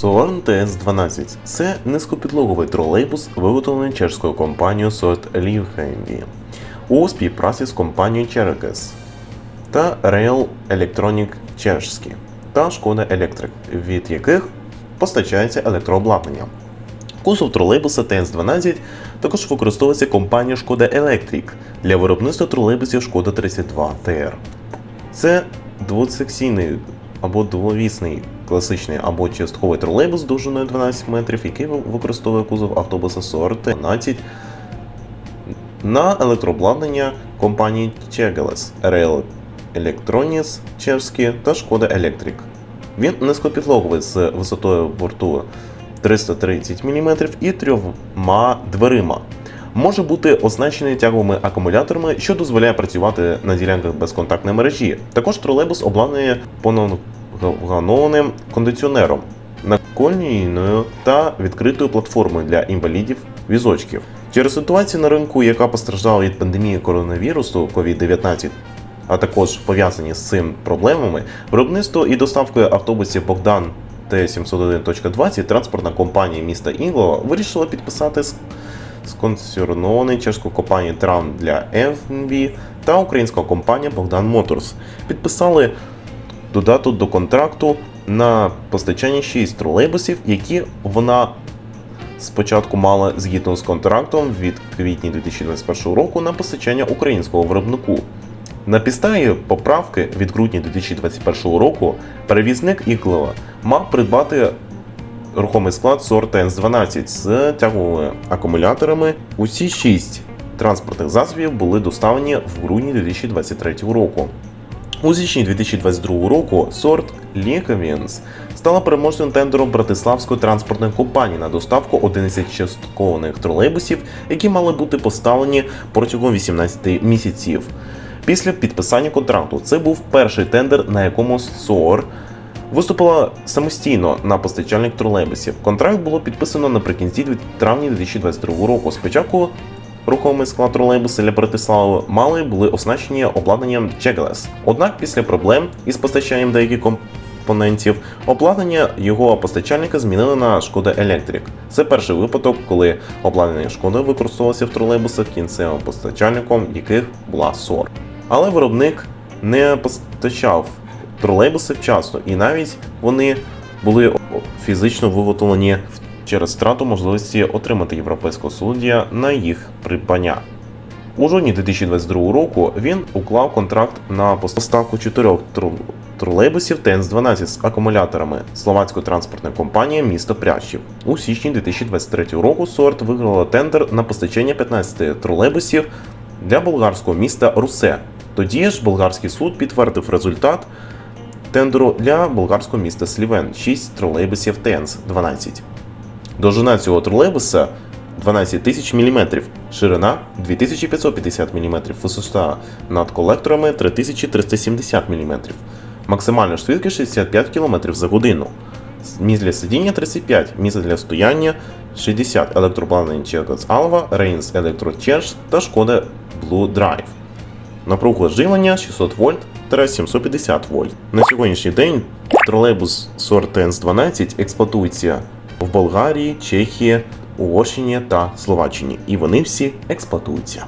Сорн ТС-12 це низькопідлоговий тролейбус, виготовлений чешською компанією Сорт Лівхенві у співпраці з компанією Черекес та Rail Electronic Чешські та Шкода Електрик, від яких постачається електрообладнання. Кузов тролейбуса ТС-12 також використовується компанією Шкода Електрик для виробництва тролейбусів Шкода 32 ТР. Це двосекційний або двовісний класичний або частковий тролейбус довжиною 12 метрів, який використовує кузов автобуса Сорт 12 на електрообладнання компанії Chegeles, Rail Electronics чешські та Шкода Electric. Він низькопідлоговий з висотою борту 330 мм і трьома дверима. Може бути оснащений тяговими акумуляторами, що дозволяє працювати на ділянках безконтактної мережі. Також тролейбус обладнаний понованим кондиціонером, накольною та відкритою платформою для інвалідів візочків. Через ситуацію на ринку, яка постраждала від пандемії коронавірусу COVID-19, а також пов'язані з цим проблемами, виробництво і доставкою автобусів Богдан Т-701.20 транспортна компанія міста Інглова вирішила підписати сконцернований чешську компанію Трам для FNV та українська компанія Богдан Моторс. Підписали додаток до контракту на постачання 6 тролейбусів, які вона спочатку мала згідно з контрактом від квітня 2021 року на постачання українського виробнику. На підставі поправки від грудня 2021 року перевізник Іклова мав придбати рухомий склад сорт ТНС-12 з тяговими акумуляторами. Усі шість транспортних засобів були доставлені в грудні 2023 року. У січні 2022 року сорт Лікавінс стала переможцем тендеру Братиславської транспортної компанії на доставку 11 часткованих тролейбусів, які мали бути поставлені протягом 18 місяців. Після підписання контракту це був перший тендер, на якому СОР виступила самостійно на постачальник тролейбусів. Контракт було підписано наприкінці травня 2022 року. Спочатку рухомий склад тролейбуса для Братислави мали були оснащені обладнанням Chegeles. Однак після проблем із постачанням деяких компонентів обладнання його постачальника змінили на Шкода Electric. Це перший випадок, коли обладнання Шкода використовувалося в тролейбусах кінцевим постачальником, яких була СОР. Але виробник не постачав тролейбуси вчасно, і навіть вони були фізично виготовлені через втрату можливості отримати європейського суддя на їх придбання. У жовтні 2022 року він уклав контракт на поставку чотирьох трол- тролейбусів ТНС-12 з акумуляторами словацької транспортної компанії місто Прящів. У січні 2023 року Сорт виграла тендер на постачання 15 тролейбусів для болгарського міста Русе. Тоді ж болгарський суд підтвердив результат тендеру для болгарського міста Слівен 6 тролейбусів ТНС-12. Довжина цього тролейбуса 12 тисяч мм, ширина 2550 мм, висота над колекторами 3370 мм, максимальна швидкість 65 км за годину. Місць для сидіння 35, місце для стояння 60 електрообладнання Черкас Alva, Reigns Electro Charge та Шкода Blue Drive. Напруга живлення 600 вольт та 750 вольт. На сьогоднішній день тролейбус сорт ТНС-12 експлуатується в Болгарії, Чехії, Угорщині та Словаччині, і вони всі експлуатуються.